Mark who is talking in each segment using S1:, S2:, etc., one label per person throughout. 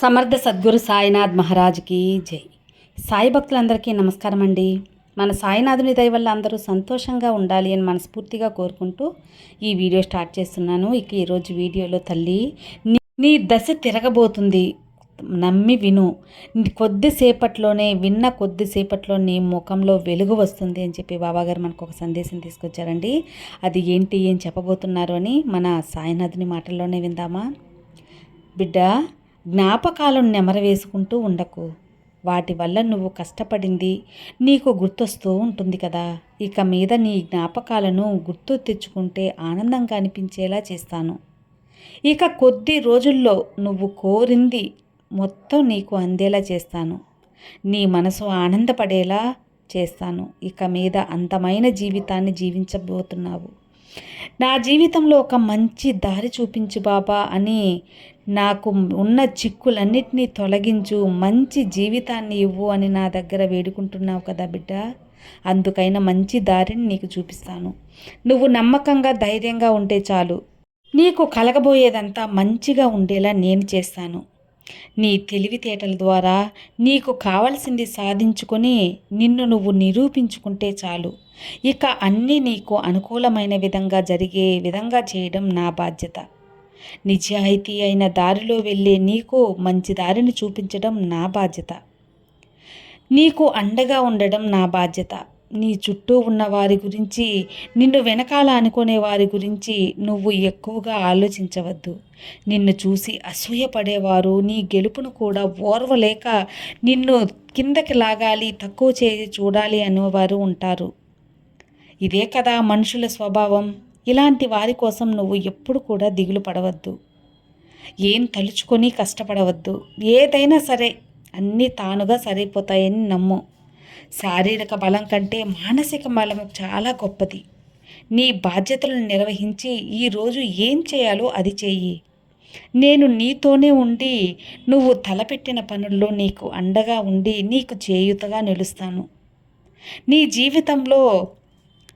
S1: సమర్థ సద్గురు సాయినాథ్ మహారాజ్కి జై. సాయి భక్తులందరికీ నమస్కారం అండి మన సాయినాథుని దయ వల్ల అందరూ సంతోషంగా ఉండాలి అని మనస్ఫూర్తిగా కోరుకుంటూ ఈ వీడియో స్టార్ట్ చేస్తున్నాను. ఇక ఈరోజు వీడియోలో తల్లి నీ- దశ తిరగబోతుంది. నమ్మి విను. కొద్దిసేపట్లోనే విన్న కొద్దిసేపట్లో నీ ముఖంలో వెలుగు వస్తుంది అని చెప్పి బాబాగారు మనకు ఒక సందేశం తీసుకొచ్చారండి. అది ఏంటి ఏం చెప్పబోతున్నారు అని మన సాయినాథుని మాటల్లోనే విందామా? బిడ్డ జ్ఞాపకాలను నెమరవేసుకుంటూ ఉండకు. వాటి వల్ల నువ్వు కష్టపడింది నీకు గుర్తొస్తూ ఉంటుంది కదా. ఇక మీద నీ జ్ఞాపకాలను గుర్తు తెచ్చుకుంటే ఆనందంగా అనిపించేలా చేస్తాను. ఇక కొద్ది రోజుల్లో నువ్వు కోరింది మొత్తం నీకు అందేలా చేస్తాను. నీ మనసు ఆనందపడేలా చేస్తాను. ఇక మీద అందమైన జీవితాన్ని జీవించబోతున్నావు. నా జీవితంలో ఒక మంచి దారి చూపించు బాబా అని నాకు ఉన్న చిక్కులన్నిటినీ తొలగించు మంచి జీవితాన్ని ఇవ్వు అని నా దగ్గర వేడుకుంటున్నావు కదా బిడ్డ. అందుకైనా మంచి దారిని నీకు చూపిస్తాను. నువ్వు నమ్మకంగా ధైర్యంగా ఉంటే చాలు. నీకు కలగబోయేదంతా మంచిగా ఉండేలా నేను చేస్తాను. నీ తెలివితేటల ద్వారా నీకు కావలసింది సాధించుకొని నిన్ను నువ్వు నిరూపించుకుంటే చాలు. ఇక అన్నీ నీకు అనుకూలమైన విధంగా జరిగే విధంగా చేయడం నా బాధ్యత. నిజాయితీ అయిన దారిలో వెళ్ళే నీకు మంచి దారిని చూపించడం నా బాధ్యత. నీకు అండగా ఉండడం నా బాధ్యత. నీ చుట్టూ ఉన్న వారి గురించి నిన్ను వెనకాల అనుకునే వారి గురించి నువ్వు ఎక్కువగా ఆలోచించవద్దు. నిన్ను చూసి అసూయపడేవారు నీ గెలుపును కూడా ఓర్వలేక నిన్ను కిందకి లాగాలి తక్కువ చేసి చూడాలి అనేవారు ఉంటారు. ఇదే కదా మనుషుల స్వభావం. ఇలాంటి వారి కోసం నువ్వు ఎప్పుడు కూడా దిగులు పడవద్దు. ఏం తలుచుకొని కష్టపడవద్దు. ఏదైనా సరే అన్నీ తానుగా సరిపోతాయని నమ్ము. శారీరక బలం కంటే మానసిక బలం చాలా గొప్పది. నీ బాధ్యతలను నిర్వహించి ఈరోజు ఏం చేయాలో అది చెయ్యి. నేను నీతోనే ఉండి నువ్వు తలపెట్టిన పనుల్లో నీకు అండగా ఉండి నీకు చేయుతగా నిలుస్తాను. నీ జీవితంలో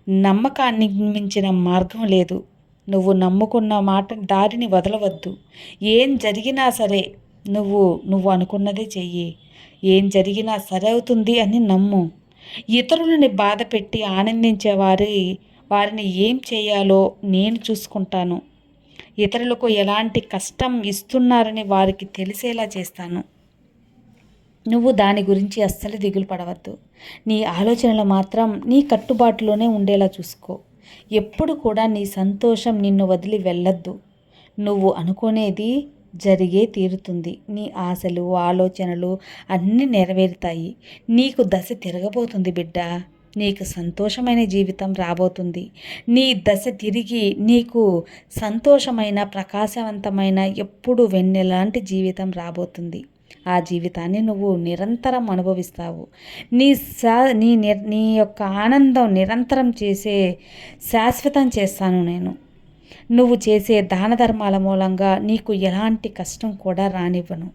S1: నమ్మకాన్ని మించిన మార్గం లేదు. నువ్వు నమ్ముకున్న మాట దారిని వదలవద్దు. ఏం జరిగినా సరే నువ్వు నువ్వు అనుకున్నదే చెయ్యి. ఏం జరిగినా సరే అవుతుంది అని నమ్ము. ఇతరులని బాధ పెట్టి ఆనందించే వారి వారిని ఏం చేయాలో నేను చూసుకుంటాను. ఇతరులకు ఎలాంటి కష్టం ఇస్తున్నారని వారికి తెలిసేలా చేస్తాను. నువ్వు దాని గురించి అస్సలు దిగులు పడవద్దు. నీ ఆలోచనలు మాత్రం నీ కట్టుబాటులోనే ఉండేలా చూసుకో. ఎప్పుడు కూడా నీ సంతోషం నిన్ను వదిలి వెళ్ళొద్దు. నువ్వు అనుకునేది జరిగే తీరుతుంది. నీ ఆశలు ఆలోచనలు అన్నీ నెరవేరుతాయి. నీకు దశ తిరగబోతుంది బిడ్డ. నీకు సంతోషమైన జీవితం రాబోతుంది. నీ దశ తిరిగి నీకు సంతోషమైన ప్రకాశవంతమైన ఎప్పుడు వెన్నెలాంటి జీవితం రాబోతుంది. ఆ జీవితాన్ని నువ్వు నిరంతరం అనుభవిస్తావు. నీ సా నీ నిర్ నీ యొక్క ఆనందం నిరంతరం చేసే శాశ్వతం చేస్తాను నేను. నువ్వు చేసే దాన ధర్మాల మూలంగా నీకు ఎలాంటి కష్టం కూడా రానివ్వను.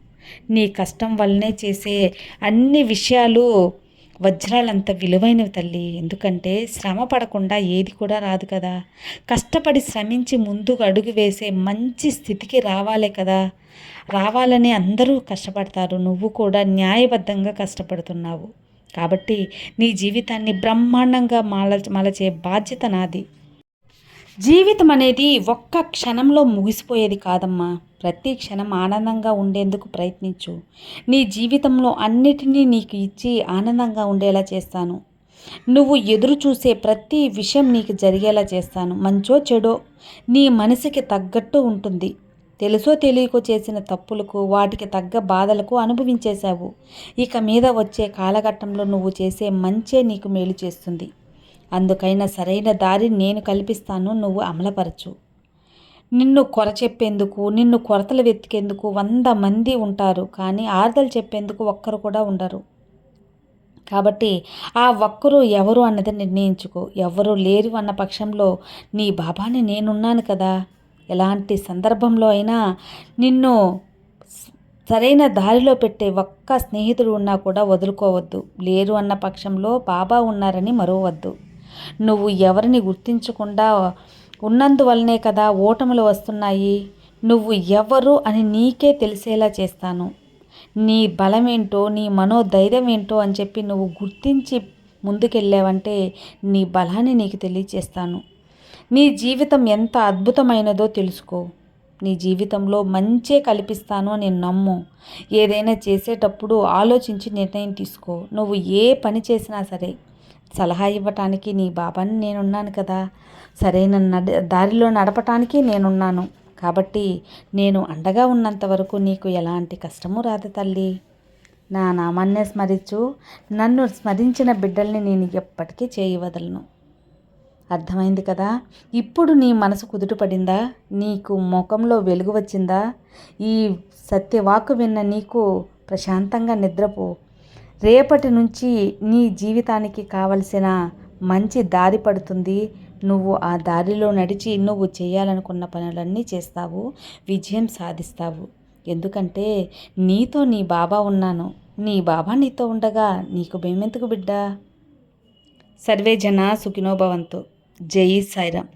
S1: నీ కష్టం వల్లనే చేసే అన్ని విషయాలు వజ్రాలంత విలువైనవి తల్లి. ఎందుకంటే శ్రమ పడకుండా ఏది కూడా రాదు కదా. కష్టపడి శ్రమించి ముందుకు అడుగు వేసే మంచి స్థితికి రావాలే కదా. రావాలని అందరూ కష్టపడతారు. నువ్వు కూడా న్యాయబద్ధంగా కష్టపడుతున్నావు. కాబట్టి నీ జీవితాన్ని బ్రహ్మాండంగా మాల మలచే బాధ్యత నాది. జీవితం అనేది ఒక్క క్షణంలో ముగిసిపోయేది కాదమ్మా. ప్రతి క్షణం ఆనందంగా ఉండేందుకు ప్రయత్నించు. నీ జీవితంలో అన్నిటినీ నీకు ఇచ్చి ఆనందంగా ఉండేలా చేస్తాను. నువ్వు ఎదురు చూసే ప్రతి విషయం నీకు జరిగేలా చేస్తాను. మంచో చెడో నీ మనసుకి తగ్గట్టు ఉంటుంది. తెలుసో తెలియకో చేసిన తప్పులకు వాటికి తగ్గ బాధలకు అనుభవించేశావు. ఇక మీద వచ్చే కాలఘట్టంలో నువ్వు చేసే మంచే నీకు మేలు చేస్తుంది. అందుకైనా సరైన దారి నేను కల్పిస్తాను నువ్వు అమలపరచు. నిన్ను కొర చెప్పేందుకు నిన్ను కొరతలు వెతికేందుకు వంద మంది ఉంటారు కానీ ఆర్దలు చెప్పేందుకు ఒక్కరు కూడా ఉండరు. కాబట్టి ఆ ఒక్కరు ఎవరు అన్నది నిర్ణయించుకో. ఎవరు లేరు అన్న పక్షంలో నీ బాబాని నేనున్నాను కదా. ఎలాంటి సందర్భంలో అయినా నిన్ను సరైన దారిలో పెట్టే ఒక్క స్నేహితుడు ఉన్నా కూడా వదులుకోవద్దు. లేరు అన్న పక్షంలో బాబా ఉన్నారని మరవద్దు నువ్వు ఎవరిని గుర్తించకుండా ఉన్నందువల్లనే కదా ఓటములు వస్తున్నాయి. నువ్వు ఎవరు అని నీకే తెలిసేలా చేస్తాను. నీ బలమేంటో నీ మనోధైర్యం ఏంటో అని చెప్పి నువ్వు గుర్తించి ముందుకెళ్ళావంటే నీ బలాన్ని నీకు తెలియచేస్తాను. నీ జీవితం ఎంత అద్భుతమైనదో తెలుసుకో. నీ జీవితంలో మంచే కల్పిస్తాను అని నమ్ము. ఏదైనా చేసేటప్పుడు ఆలోచించి నిర్ణయం తీసుకో. నువ్వు ఏ పని చేసినా సరే సలహా ఇవ్వటానికి నీ బాబాని నేనున్నాను కదా. సరైన నడ దారిలో నడపటానికి నేనున్నాను. కాబట్టి నేను అండగా ఉన్నంత వరకు నీకు ఎలాంటి కష్టము రాదు తల్లి. నా నామాన్నే స్మరించు. నన్ను స్మరించిన బిడ్డల్ని నేను ఎప్పటికీ చేయవదలను. అర్థమైంది కదా? ఇప్పుడు నీ మనసు కుదుటపడిందా? నీకు ముఖంలో వెలుగు వచ్చిందా? ఈ సత్యవాకు విన్న నీకు ప్రశాంతంగా నిద్రపో. రేపటి నుంచి నీ జీవితానికి కావలసిన మంచి దారి పడుతుంది. నువ్వు ఆ దారిలో నడిచి నువ్వు చేయాలనుకున్న పనులన్నీ చేస్తావు. విజయం సాధిస్తావు. ఎందుకంటే నీతో నీ బాబా ఉన్నాను. నీ బాబా నీతో ఉండగా నీకు భయమెందుకు బిడ్డ? సర్వే జన సుఖినోభవంతు జై సాయిరామ్.